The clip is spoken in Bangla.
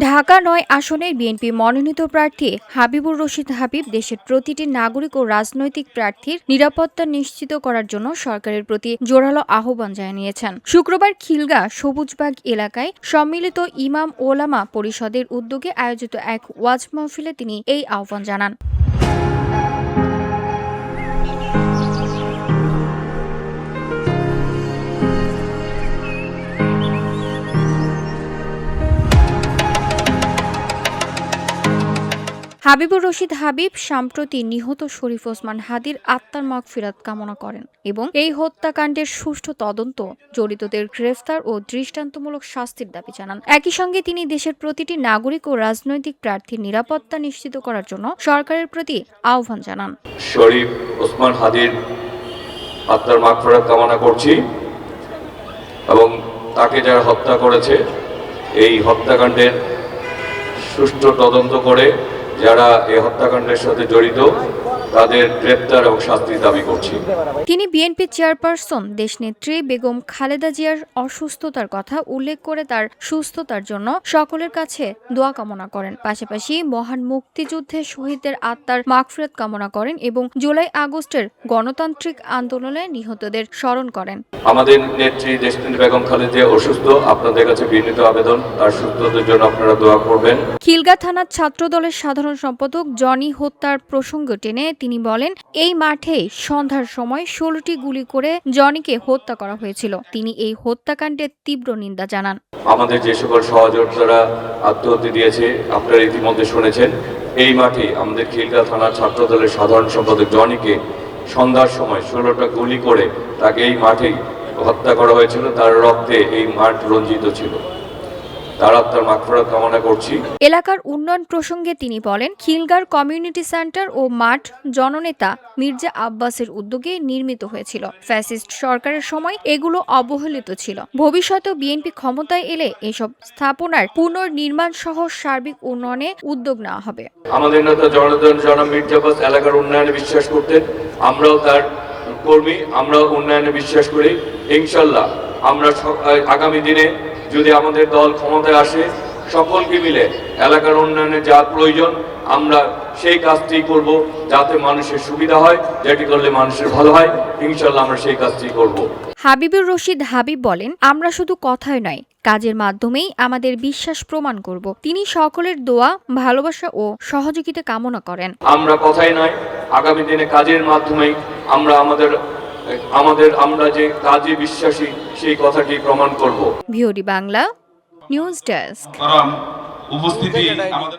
ঢাকা নয় আসনের বিএনপি মনোনীত প্রার্থী হাবিবুর রশিদ হাবিব দেশের প্রতিটি নাগরিক ও রাজনৈতিক প্রার্থীর নিরাপত্তা নিশ্চিত করার জন্য সরকারের প্রতি জোরালো আহ্বান জানিয়েছেন। শুক্রবার খিলগা সবুজবাগ এলাকায় সম্মিলিত ইমাম ওলামা পরিষদের উদ্যোগে আয়োজিত এক ওয়াজ মাহফিলে তিনি এই আহ্বান জানান। হাবিবুর রশিদ হাবিব সম্প্রতি নিহত শরীফ ওসমান হাদির আত্মার মাগফিরাত কামনা করেন এবং এই হত্যাকাণ্ডের সুষ্ঠু তদন্ত, জড়িতদের গ্রেফতার ও দৃষ্টান্তমূলক শাস্তির দাবি জানান। একই সঙ্গে তিনি দেশের প্রতিটি নাগরিক ও রাজনৈতিক প্রার্থীর নিরাপত্তা নিশ্চিত করার জন্য সরকারের প্রতি আহ্বান জানান। শরীফ ওসমান হাদির আত্মার মাগফিরাত কামনা করছি এবং তাকে যারা হত্যা করেছে, এই হত্যাকাণ্ডের সুষ্ঠু তদন্ত করে যারা এই হত্যাকাণ্ডের সাথে জড়িত তাদের গ্রেপ্তার এবং শাস্তির দাবি করছি। তিনি বিএনপি চেয়ারপারসন দেশনেত্রী বেগম খালেদা জিয়ার অসুস্থতার কথা উল্লেখ করে তার সুস্থতার জন্য সকলের কাছে দোয়া কামনা করেন। পাশাপাশি মহান মুক্তিযুদ্ধে শহীদদের আত্মার মাগফিরাত কামনা করেন এবং জুলাই আগস্টের গণতান্ত্রিক আন্দোলনে নিহতদের স্মরণ করেন। আমাদের নেত্রী দেশনেত্রী বেগম খালেদা অসুস্থ আপনাদের কাছে বিনীত আবেদন তার সুস্থতার জন্য আপনারা দোয়া করবেন। খিলগা থানার ছাত্রদলের সাধারণ সম্পাদক জনি হত্যার প্রসঙ্গ টেনে তিনি বলেন, এই মাঠে সন্ধ্যার সময় ষোলোটি গুলি করে জনিকে হত্যা করা হয়েছিল। তিনি এই হত্যাকাণ্ডের তীব্র নিন্দা জানান। আমাদের যে সকল সহযোদ্ধারা আত্মহত্যা দিয়েছে, আপনারা ইতিমধ্যে শুনেছেন, এই মাঠে আমাদের খিলগা থানার ছাত্রদলের সাধারণ সম্পাদক জনিকে সন্ধ্যার সময় ষোলোটা গুলি করে তাকে এই মাঠেই হত্যা করা হয়েছিল। তার রক্তে এই মাঠ রঞ্জিত ছিল। তার আত্মার মাগফিরাত কামনা করছি। এলাকার উন্নয়ন প্রসঙ্গে তিনি বলেন খিলগার কমিউনিটি সেন্টার ও মাঠ জননেতা মির্জা আব্বাসের উদ্যোগে নির্মিত হয়েছিল। ফ্যাসিস্ট সরকারের সময় এগুলো অবহেলিত ছিল। ভবিষ্যতে বিএনপি ক্ষমতায় এলে এসব স্থাপনার পুনর্নির্মাণ সহ সার্বিক উন্নয়নে উদ্যোগ নেওয়া হবে। আমাদের নেতা জনার্দন জনাব মির্জাবাস এলাকার উন্নয়নে বিশ্বাস করতেন। আমরাও তার কর্মী আমরাও উন্নয়নে বিশ্বাস করি। ইনশাল্লাহ আমরা আগামী দিনে যদি আমাদের দল ক্ষমতায় আসে সকলকে মিলে এলাকার উন্নয়নে যা প্রয়োজন আমরা সেই কাজটি করব যাতে মানুষের সুবিধা হয় যেটি করলে মানুষের ভালো হয় ইনশাল্লাহ আমরা সেই কাজটি করব। হাবিবুর রশিদ হাবিব বলেন আমরা শুধু কথায় নয় কাজের মাধ্যমেই আমাদের বিশ্বাস প্রমাণ করব। তিনি সকলের দোয়া ভালোবাসা ও সহযোগিতা কামনা করেন। আমরা কথাই নয় আগামী দিনে কাজের মাধ্যমেই আমরা আমাদের আমাদের আমরা যে কাজে বিশ্বাসী সেই কথাটি প্রমাণ করব। VOD Bangla news desk. উপস্থিতি আমাদের